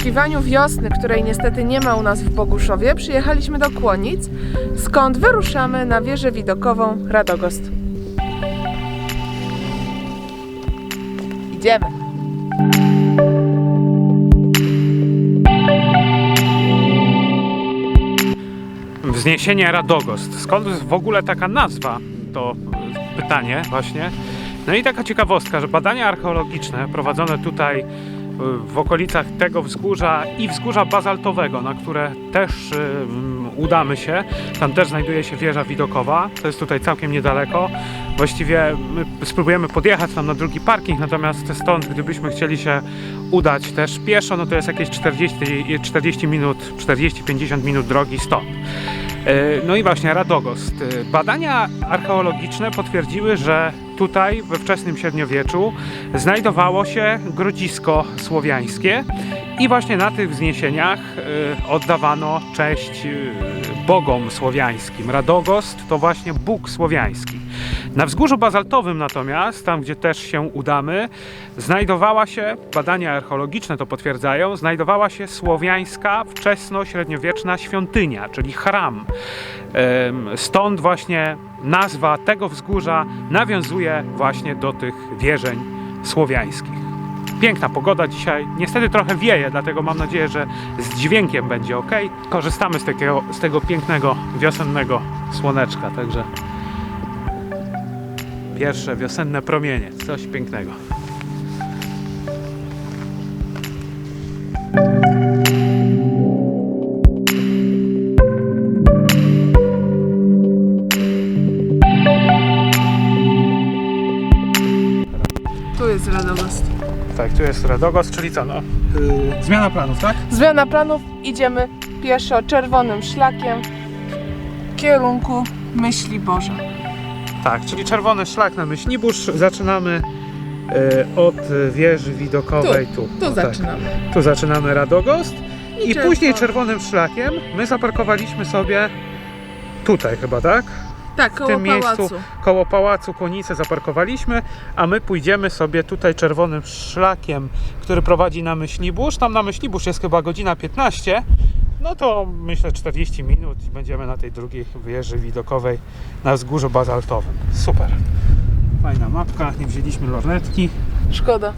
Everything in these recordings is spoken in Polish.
poszukiwaniu wiosny, której niestety nie ma u nas w Boguszowie, przyjechaliśmy do Kłonic, skąd wyruszamy na wieżę widokową Radogost. Idziemy. Wzniesienie Radogost. Skąd w ogóle taka nazwa? To pytanie właśnie. No i taka ciekawostka, że badania archeologiczne prowadzone tutaj w okolicach tego wzgórza i wzgórza bazaltowego, na które też udamy się. Tam też znajduje się wieża widokowa. To jest tutaj całkiem niedaleko. Właściwie my spróbujemy podjechać tam na drugi parking, natomiast stąd, gdybyśmy chcieli się udać też pieszo, no to jest jakieś 40, 40 minut, 40-50 minut drogi stąd. E, No i właśnie Radogost. E, Badania archeologiczne potwierdziły, że tutaj we wczesnym średniowieczu znajdowało się grodzisko słowiańskie i właśnie na tych wzniesieniach e, oddawano cześć bogom słowiańskim. Radogost to właśnie Bóg słowiański. Na wzgórzu bazaltowym natomiast, tam gdzie też się udamy, znajdowała się, badania archeologiczne to potwierdzają, znajdowała się słowiańska wczesno-średniowieczna świątynia, czyli chram. Stąd właśnie nazwa tego wzgórza nawiązuje właśnie do tych wierzeń słowiańskich. Piękna pogoda dzisiaj. Niestety trochę wieje, dlatego mam nadzieję, że z dźwiękiem będzie ok. Korzystamy z takiego, z tego pięknego wiosennego słoneczka, także pierwsze wiosenne promienie. Coś pięknego. Radogost. Tak, tu jest Radogost, czyli co? No, yy, zmiana planów, tak? Zmiana planów, idziemy pieszo czerwonym szlakiem w kierunku Myśli Boże. Tak, czyli czerwony szlak na Myślibórz. Zaczynamy e, od wieży widokowej tu. Tu O, tak. zaczynamy. Tu zaczynamy Radogost i, czerwony. później czerwonym szlakiem my zaparkowaliśmy sobie tutaj chyba, tak? Tak, W tym miejscu pałacu. koło pałacu Konice zaparkowaliśmy, a my pójdziemy sobie tutaj czerwonym szlakiem, który prowadzi na Myślibórz. Tam na Myślibórz jest chyba godzina 15. No to myślę 40 minut i będziemy na tej drugiej wieży widokowej na wzgórzu bazaltowym. Super. Fajna mapka, nie wzięliśmy lornetki. Szkoda.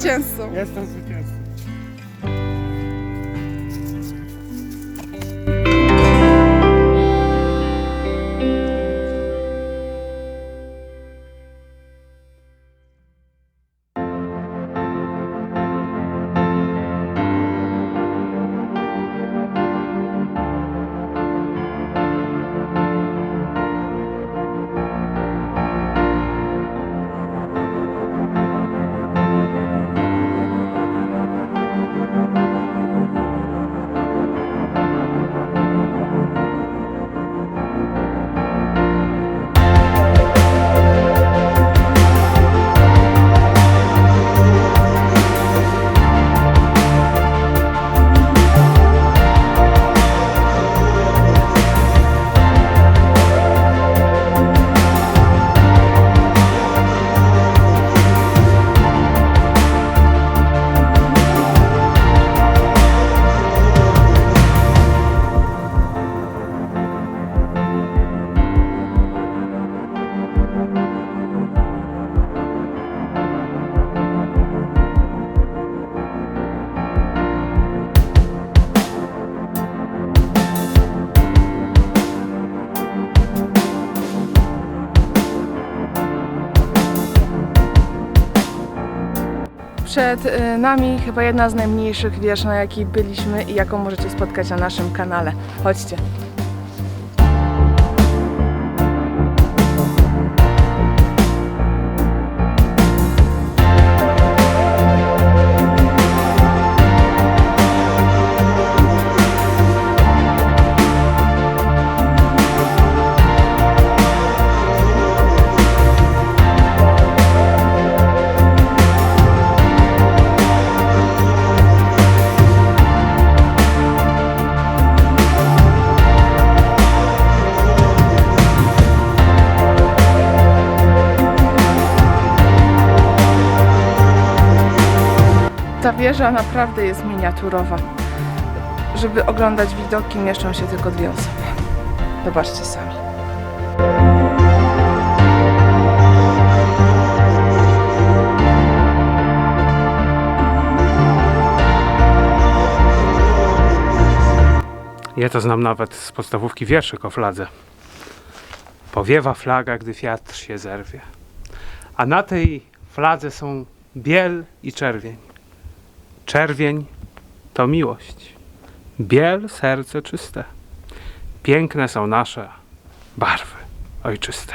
Zwycięzcą. Jestem zwycięzcą. Przed y, nami chyba jedna z najmniejszych wież, na jakiej byliśmy i jaką możecie spotkać na naszym kanale. Chodźcie. Ta wieża naprawdę jest miniaturowa. Żeby oglądać widoki, mieszczą się tylko dwie osoby. Zobaczcie sami. Ja to znam nawet z podstawówki wierszyk o fladze. Powiewa flaga, gdy wiatr się zerwie. A na tej fladze są biel i czerwień. Czerwień to miłość. Biel serce czyste. Piękne są nasze barwy ojczyste.